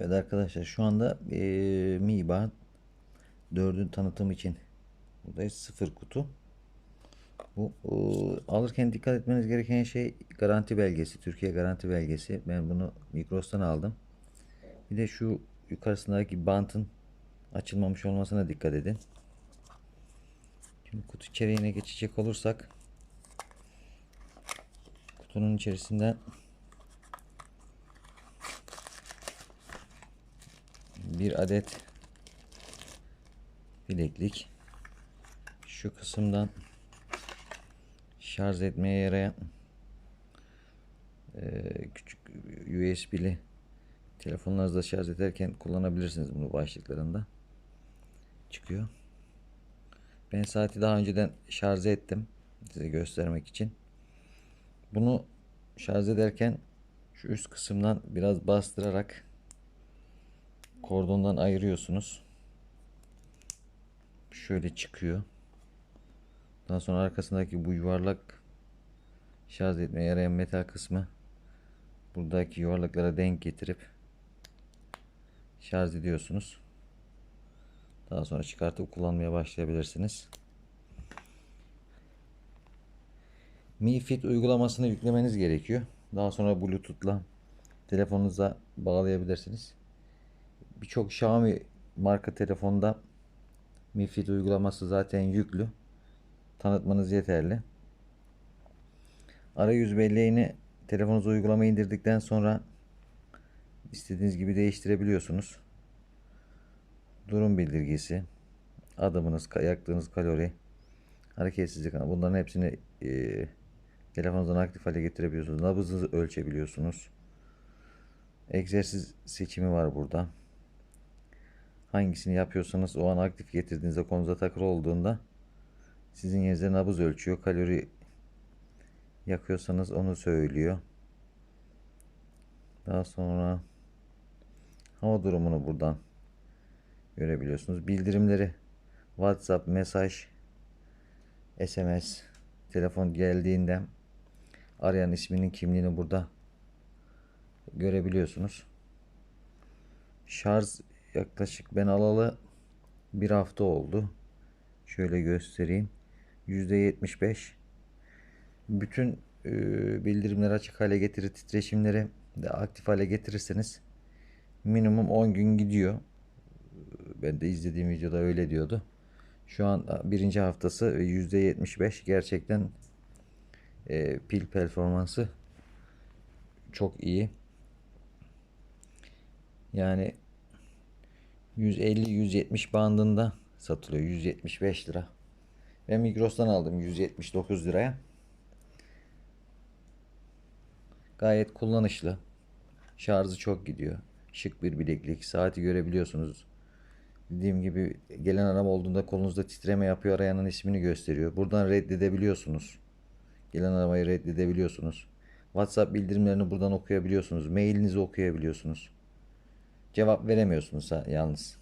Evet arkadaşlar şu anda eee Mi Band 4'ün tanıtım için buradayız. Sıfır kutu. Bu eee, alırken dikkat etmeniz gereken şey garanti belgesi. Türkiye garanti belgesi. Ben bunu Migros'tan aldım. Bir de şu yukarısındaki bantın açılmamış olmasına dikkat edin. Şimdi kutu içeriğine geçecek olursak kutunun içerisinden bir adet bileklik şu kısımdan şarj etmeye yarayan eee, küçük USB'li telefonlarınızda şarj ederken kullanabilirsiniz bunu başlıklarında çıkıyor. Ben saati daha önceden şarj ettim size göstermek için. Bunu şarj ederken şu üst kısımdan biraz bastırarak kordondan ayırıyorsunuz. Şöyle çıkıyor. Daha sonra arkasındaki bu yuvarlak şarj etmeye yarayan metal kısmı buradaki yuvarlaklara denk getirip şarj ediyorsunuz. Daha sonra çıkartıp kullanmaya başlayabilirsiniz. Mi Fit uygulamasını yüklemeniz gerekiyor. Daha sonra Bluetooth'la telefonunuza bağlayabilirsiniz. Birçok Xiaomi marka telefonda Mi Fit uygulaması zaten yüklü. Tanıtmanız yeterli. Arayüz belleğini telefonunuza uygulama indirdikten sonra istediğiniz gibi değiştirebiliyorsunuz. Durum bildirgesi, adımınız, yaktığınız kalori, hareketsizlik bunların hepsini e, telefonunuzdan aktif hale getirebiliyorsunuz. Nabzınızı ölçebiliyorsunuz. Egzersiz seçimi var burada. Hangisini yapıyorsanız o an aktif getirdiğinizde konuza takılı olduğunda sizin yerinize nabız ölçüyor. Kalori yakıyorsanız onu söylüyor. Daha sonra hava durumunu buradan görebiliyorsunuz. Bildirimleri WhatsApp, mesaj, SMS, telefon geldiğinde arayan isminin kimliğini burada görebiliyorsunuz. Şarj yaklaşık ben alalı bir hafta oldu. Şöyle göstereyim. %75 bütün e, bildirimleri açık hale getirir titreşimleri de aktif hale getirirseniz minimum 10 gün gidiyor. Ben de izlediğim videoda öyle diyordu. Şu an birinci haftası %75 gerçekten e, pil performansı çok iyi. Yani 150-170 bandında satılıyor. 175 lira. Ben Migros'tan aldım 179 liraya. Gayet kullanışlı. Şarjı çok gidiyor. Şık bir bileklik. Saati görebiliyorsunuz. Dediğim gibi gelen arama olduğunda kolunuzda titreme yapıyor. Arayanın ismini gösteriyor. Buradan reddedebiliyorsunuz. Gelen aramayı reddedebiliyorsunuz. WhatsApp bildirimlerini buradan okuyabiliyorsunuz. Mailinizi okuyabiliyorsunuz. Cevap veremiyorsunuz yalnız.